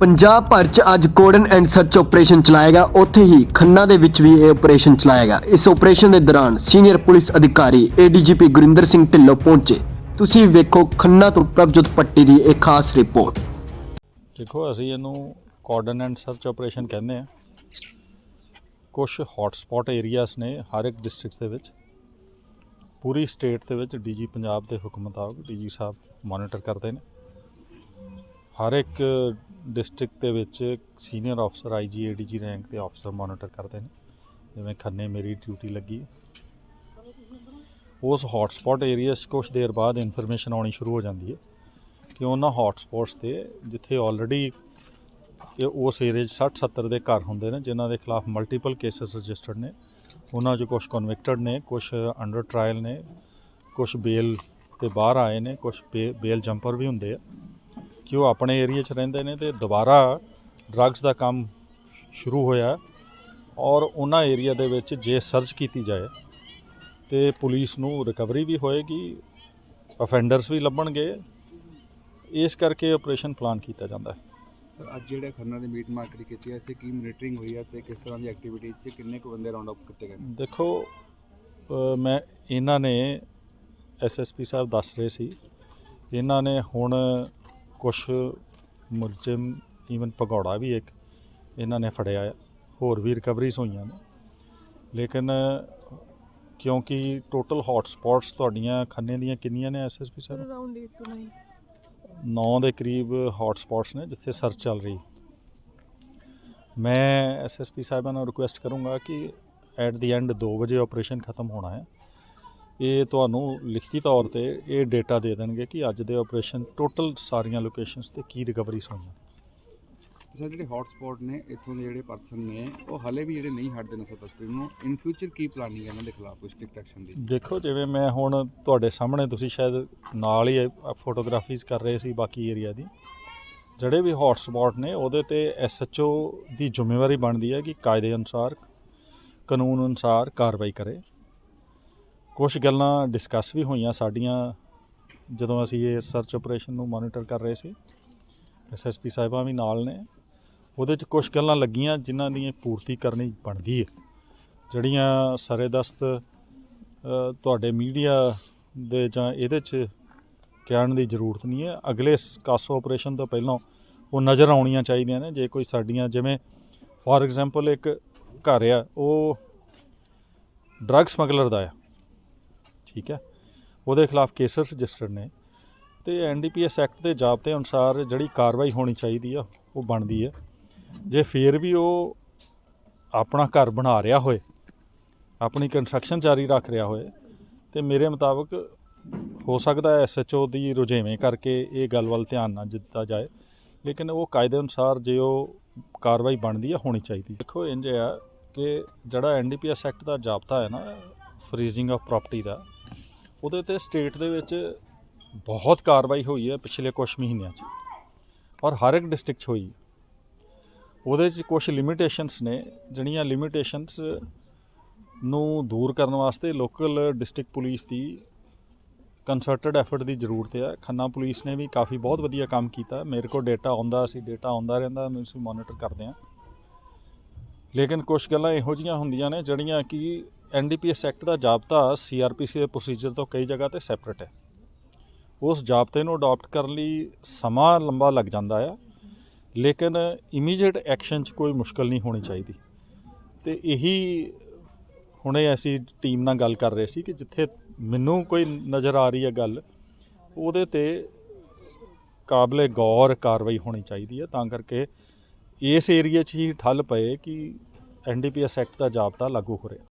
ਪੰਜਾਬ ਭਰ 'ਚ ਅੱਜ ਕੋਡਨ ਐਂਡ ਸਰਚ ਆਪਰੇਸ਼ਨ ਚਲਾਏਗਾ। ਉੱਥੇ ਹੀ ਖੰਨਾ ਦੇ ਵਿੱਚ ਵੀ ਇਹ ਆਪਰੇਸ਼ਨ ਚਲਾਏਗਾ। ਇਸ ਆਪਰੇਸ਼ਨ ਦੇ ਦੌਰਾਨ ਸੀਨੀਅਰ ਪੁਲਿਸ ਅਧਿਕਾਰੀ ਏਡੀਜੀਪੀ ਗੁਰਿੰਦਰ ਸਿੰਘ ਢਿੱਲੋਂ ਪਹੁੰਚੇ। ਤੁਸੀਂ ਵੇਖੋ ਖੰਨਾ ਤੋਂ ਪ੍ਰਭਜੋਤ ਪੱਟੀ ਦੀ ਇੱਕ ਖਾਸ ਰਿਪੋਰਟ। ਦੇਖੋ, ਅਸੀਂ ਇਹਨੂੰ ਕੋਡਨ ਐਂਡ ਸਰਚ ਆਪਰੇਸ਼ਨ ਕਹਿੰਦੇ ਆ ਕੁਝ ਹੌਟ ਸਪੌਟ ਏਰੀਆਸ ਨੇ ਹਰ ਇੱਕ ਡਿਸਟ੍ਰਿਕਟ ਦੇ ਵਿੱਚ। ਪੂਰੀ ਸਟੇਟ ਦੇ ਵਿੱਚ ਡੀਜੀ ਪੰਜਾਬ ਦੇ ਹੁਕਮ ਮੁਤਾਬਕ ਡੀਜੀ ਸਾਹਿਬ ਮੋਨੀਟਰ ਕਰਦੇ ਨੇ। ਹਰ ਇੱਕ ਡਿਸਟ੍ਰਿਕਟ ਦੇ ਵਿੱਚ ਸੀਨੀਅਰ ਅਫਸਰ ਆਈਜੀ ਏਡੀਜੀ ਰੈਂਕ ਦੇ ਅਫਸਰ ਮੋਨੀਟਰ ਕਰਦੇ ਨੇ। ਜਿਵੇਂ ਖੰਨੇ ਮੇਰੀ ਡਿਊਟੀ ਲੱਗੀ। ਉਸ ਹੌਟ ਸਪੌਟ 'ਚ ਕੁਝ ਦੇਰ ਬਾਅਦ ਇਨਫੋਰਮੇਸ਼ਨ ਆਉਣੀ ਸ਼ੁਰੂ ਹੋ ਜਾਂਦੀ ਹੈ ਕਿ ਉਹਨਾਂ ਹੌਟ ਤੇ ਜਿੱਥੇ ਆਲਰੇਡੀ ਇਹ ਉਸ ਏਰੀਆ 'ਚ 60 70 ਦੇ ਘਰ ਹੁੰਦੇ ਨੇ, ਜਿਨ੍ਹਾਂ ਦੇ ਖਿਲਾਫ ਮਲਟੀਪਲ ਕੇਸਸ ਰਜਿਸਟਰਡ ਨੇ। ਉਹਨਾਂ 'ਚ ਕੁਝ ਕਨਵਿਕਟਡ ਨੇ ਕੁਝ ਅੰਡਰ ਟ੍ਰਾਇਲ ਨੇ ਕੁਝ ਬੇਲ ਤੇ ਬਾਹਰ ਆਏ ਨੇ ਕੁਝ ਬੇਲ ਜੰਪਰ ਵੀ ਹੁੰਦੇ ਆ। ਕਿ ਉਹ ਆਪਣੇ ਏਰੀਆ 'ਚ ਰਹਿੰਦੇ ਨੇ ਤੇ ਦੁਬਾਰਾ ਡਰੱਗਸ ਦਾ ਕੰਮ ਸ਼ੁਰੂ ਹੋਇਆ ਔਰ ਉਹਨਾਂ ਏਰੀਆ ਦੇ ਵਿੱਚ ਜੇ ਸਰਚ ਕੀਤੀ ਜਾਏ ਤੇ ਪੁਲਿਸ ਨੂੰ ਰਿਕਵਰੀ ਵੀ ਹੋਏਗੀ ਅਫੈਂਡਰਸ ਵੀ ਲੱਭਣਗੇ ਇਸ ਕਰਕੇ ਆਪਰੇਸ਼ਨ ਪਲਾਨ ਕੀਤਾ ਜਾਂਦਾ ਹੈ। ਸਰ ਅੱਜ ਜਿਹੜੇ ਖੰਨਾ ਦੇ ਮੀਟ ਮਾਰਕੀਟ ਕੀਤੀ ਹੈ ਇੱਥੇ ਕੀ ਮੋਨੀਟਰਿੰਗ ਹੋਈ ਹੈ ਤੇ ਕਿਸ ਤਰ੍ਹਾਂ ਦੀ ਐਕਟੀਵਿਟੀ 'ਚ ਕਿੰਨੇ ਕੁ ਬੰਦੇ ਰਾਉਂਡ ਅਪ ਕੀਤੇ ਗਏ ਨੇ? ਦੇਖੋ ਮੈਂ ਇਹਨਾਂ ਨੇ ਐਸਐਸਪੀ ਸਾਹਿਬ ਦੱਸ ਰਹੇ ਸੀ। ਇਹਨਾਂ ਨੇ ਹੁਣ ਕੁਝ ਮੁਲਜ਼ਮ ਈਵਨ ਭਗੌੜਾ ਵੀ ਇੱਕ ਇਹਨਾਂ ਨੇ ਫੜਿਆ ਹੋਰ ਵੀ ਰਿਕਵਰੀਜ਼ ਹੋਈਆਂ ਨੇ। ਲੇਕਿਨ ਕਿਉਂਕਿ ਟੋਟਲ ਹੌਟ ਸਪੌਟਸ ਤੁਹਾਡੀਆਂ ਖੰਨੇ ਦੀਆਂ ਕਿੰਨੀਆਂ ਨੇ ਐਸਐਸਪੀ ਸਾਹਿਬ ਅਰਾਊਂਡ 8 to 9 9 ਦੇ ਕਰੀਬ ਹੌਟ ਸਪੌਟਸ ਨੇ ਜਿੱਥੇ ਸਰਚ ਚੱਲ ਰਹੀ। ਮੈਂ ਐਸਐਸਪੀ ਸਾਹਿਬਾਂ ਨੂੰ ਰਿਕੁਐਸਟ ਕਰੂੰਗਾ ਕਿ ਐਟ ਦੀ ਐਂਡ 2 ਵਜੇ ਆਪਰੇਸ਼ਨ ਖਤਮ ਹੋਣਾ ਹੈ। ਇਹ ਤੁਹਾਨੂੰ ਲਿਖਤੀ ਤੌਰ ਤੇ ਇਹ ਡੇਟਾ ਦੇ ਦੇਣਗੇ ਕਿ ਅੱਜ ਦੇ ਆਪਰੇਸ਼ਨ ਟੋਟਲ ਸਾਰੀਆਂ ਲੋਕੇਸ਼ਨਸ ਤੇ ਕੀ ਰਿਕਵਰੀਜ਼ ਹੋਈਆਂ ਸਰ ਜਿਹੜੇ ਹੌਟ ਸਪੌਟ ਨੇ ਇੱਥੋਂ ਦੇ ਜਿਹੜੇ ਪਰਸਨ ਨੇ ਉਹ ਹਲੇ ਵੀ ਜਿਹੜੇ ਨਹੀਂ ਹਟਦੇ ਨਸ਼ਾ ਤਸਕਰੀ ਨੂੰ ਇਨ ਫਿਊਚਰ ਕੀ ਪਲਾਨਿੰਗ ਹੈ ਇਹਨਾਂ ਦੇ ਖਿਲਾਫ ਕੋਈ ਸਟ੍ਰਿਕਟ ਐਕਸ਼ਨ ਦੀ? ਦੇਖੋ ਜਿਵੇਂ ਮੈਂ ਹੁਣ ਤੁਹਾਡੇ ਸਾਹਮਣੇ ਤੁਸੀਂ ਸ਼ਾਇਦ ਨਾਲ ਹੀ ਫੋਟੋਗ੍ਰਾਫੀਜ਼ ਕਰ ਰਹੇ ਸੀ ਬਾਕੀ ਏਰੀਆ ਦੀ। ਜਿਹੜੇ ਵੀ ਹੌਟ ਸਪੌਟ ਨੇ ਉਹਦੇ ਤੇ ਐਸਐਚਓ ਦੀ ਜ਼ਿੰਮੇਵਾਰੀ ਬਣਦੀ ਹੈ ਕਿ ਕਾਇਦੇ ਅਨੁਸਾਰ ਕਾਨੂੰਨ ਅਨੁਸਾਰ ਕਾਰਵਾਈ ਕਰੇ। ਕੁਝ ਗੱਲਾਂ ਡਿਸਕਸ ਵੀ ਹੋਈਆਂ ਸਾਡੀਆਂ ਜਦੋਂ ਅਸੀਂ ਇਹ ਸਰਚ ਆਪਰੇਸ਼ਨ ਨੂੰ ਮੋਨੀਟਰ ਕਰ ਰਹੇ ਸੀ। ਐਸਐਸਪੀ ਸਾਹਿਬਾਂ ਵੀ ਨਾਲ ਨੇ। ਉਹਦੇ 'ਚ ਕੁਝ ਗੱਲਾਂ ਲੱਗੀਆਂ ਜਿਨ੍ਹਾਂ ਦੀ ਪੂਰਤੀ ਕਰਨੀ ਬਣਦੀ ਹੈ। ਜਿਹੜੀਆਂ ਸਰੇਦਸਤ ਅ, ਤੁਹਾਡੇ ਮੀਡੀਆ ਦੇ ਜਾਂ ਇਹਦੇ 'ਚ ਕਹਿਣ ਦੀ ਜ਼ਰੂਰਤ ਨਹੀਂ ਹੈ। ਅਗਲੇ ਕਾਸੋ ਆਪਰੇਸ਼ਨ ਤੋਂ ਪਹਿਲਾਂ ਉਹ ਨਜ਼ਰ ਆਉਣੀਆਂ ਚਾਹੀਦੀਆਂ ਨੇ। ਜੇ ਕੋਈ ਸਾਡੀਆਂ ਜਿਵੇਂ ਫੋਰ ਐਗਜ਼ਾਮਪਲ ਇੱਕ ਘਰ ਆ ਉਹ ਡਰੱਗ ਸਮਗਲਰ ਦਾ ਆ। ਠੀਕ ਹੈ। ਉਹਦੇ ਖਿਲਾਫ ਕੇਸਸ ਰਜਿਸਟਰਡ ਨੇ। ਤੇ ਐਨਡੀਪੀਐਸ ਐਕਟ ਦੇ ਜ਼ਾਬਤੇ ਅਨੁਸਾਰ ਜਿਹੜੀ ਕਾਰਵਾਈ ਹੋਣੀ ਚਾਹੀਦੀ ਆ, ਉਹ ਬਣਦੀ ਹੈ। ਜੇ ਫੇਰ ਵੀ ਉਹ ਆਪਣਾ ਘਰ ਬਣਾ ਰਿਹਾ ਹੋਏ, ਆਪਣੀ ਕੰਸਟਰਕਸ਼ਨ ਜਾਰੀ ਰੱਖ ਰਿਹਾ ਹੋਏ, ਤੇ ਮੇਰੇ ਮੁਤਾਬਕ ਹੋ ਸਕਦਾ ਹੈ ਐਸਐਚਓ ਦੀ ਰੁਝੇਵੇਂ ਕਰਕੇ ਇਹ ਗੱਲ ਵੱਲ ਧਿਆਨ ਨਾ ਦਿੱਤਾ ਜਾਏ। ਲੇਕਿਨ ਉਹ ਕਾਇਦੇ ਅਨੁਸਾਰ ਜੇ ਉਹ ਕਾਰਵਾਈ ਬਣਦੀ ਆ, ਹੋਣੀ ਚਾਹੀਦੀ। ਦੇਖੋ ਇੰਜ ਆ ਕਿ ਜਿਹੜਾ ਐਨਡੀਪੀਐਸ ਐਕਟ ਦਾ ਜਾਬਤਾ ਹੈ ਨਾ ਫਰੀਜ਼ਿੰਗ ਆਫ ਪ੍ਰਾਪਰਟੀ ਦਾ ਉਹਦੇ ਤੇ ਸਟੇਟ ਦੇ ਵਿੱਚ ਬਹੁਤ ਕਾਰਵਾਈ ਹੋਈ ਹੈ ਪਿਛਲੇ ਕੁਝ ਮਹੀਨਿਆਂ 'ਚ। ਔਰ ਹਰ ਇੱਕ ਡਿਸਟ੍ਰਿਕਟ 'ਚ ਹੋਈ ਉਹਦੇ 'ਚ ਕੁਝ ਲਿਮਿਟੇਸ਼ਨਸ ਨੇ, ਜਿਹੜੀਆਂ ਲਿਮਿਟੇਸ਼ਨਸ ਨੂੰ ਦੂਰ ਕਰਨ ਵਾਸਤੇ ਲੋਕਲ ਡਿਸਟ੍ਰਿਕਟ ਪੁਲਿਸ ਦੀ ਕੰਸਰਟਡ ਐਫਰਟ ਦੀ ਜ਼ਰੂਰਤ ਹੈ ਖੰਨਾ ਪੁਲਿਸ ਨੇ ਵੀ ਕਾਫੀ ਬਹੁਤ ਵਧੀਆ ਕੰਮ ਕੀਤਾ। ਮੇਰੇ ਕੋਲ ਡੇਟਾ ਆਉਂਦਾ ਸੀ ਡੇਟਾ ਆਉਂਦਾ ਰਹਿੰਦਾ, ਮੈਂ ਅਸੀਂ ਮੋਨੀਟਰ ਕਰਦੇ ਹਾਂ। ਲੇਕਿਨ ਕੁਝ ਗੱਲਾਂ ਇਹੋ ਜੀਆਂ ਹੁੰਦੀਆਂ ਨੇ, ਜਿਹੜੀਆਂ ਕਿ ਐਨਡੀਪੀਐਸ ਐਕਟ ਦਾ ਜਾਬਤਾ ਸੀਆਰਪੀਸੀ ਦੇ ਪ੍ਰੋਸੀਜਰ ਤੋਂ ਕਈ ਜਗ੍ਹਾ ਤੇ ਸੈਪਰੇਟ ਹੈ। ਉਸ ਜਾਬਤੇ ਨੂੰ ਅਡਾਪਟ ਕਰਨ ਲਈ ਸਮਾਂ ਲੰਬਾ ਲੱਗ ਜਾਂਦਾ ਆ, ਲੇਕਿਨ ਇਮੀਡੀਏਟ ਐਕਸ਼ਨ 'ਚ ਕੋਈ ਮੁਸ਼ਕਲ ਨਹੀਂ ਹੋਣੀ ਚਾਹੀਦੀ। ਤੇ ਇਹੀ ਹੁਣੇ ਅਸੀਂ ਟੀਮ ਨਾਲ ਗੱਲ ਕਰ ਰਹੇ ਸੀ ਕਿ ਜਿੱਥੇ ਮੈਨੂੰ ਕੋਈ ਨਜ਼ਰ ਆ ਰਹੀ ਹੈ ਗੱਲ, ਉਹਦੇ ਤੇ ਕਾਬਲੇ ਗੌਰ ਕਾਰਵਾਈ ਹੋਣੀ ਚਾਹੀਦੀ ਹੈ, ਤਾਂ ਕਰਕੇ ਇਸ ਏਰੀਆ 'ਚ ਹੀ ਠੱਲ ਪਏ ਕਿ ਐਨਡੀਪੀਐਸ ਐਕਟ ਦਾ ਜਾਬਤਾ ਲਾਗੂ ਹੋ ਰਿਹਾ।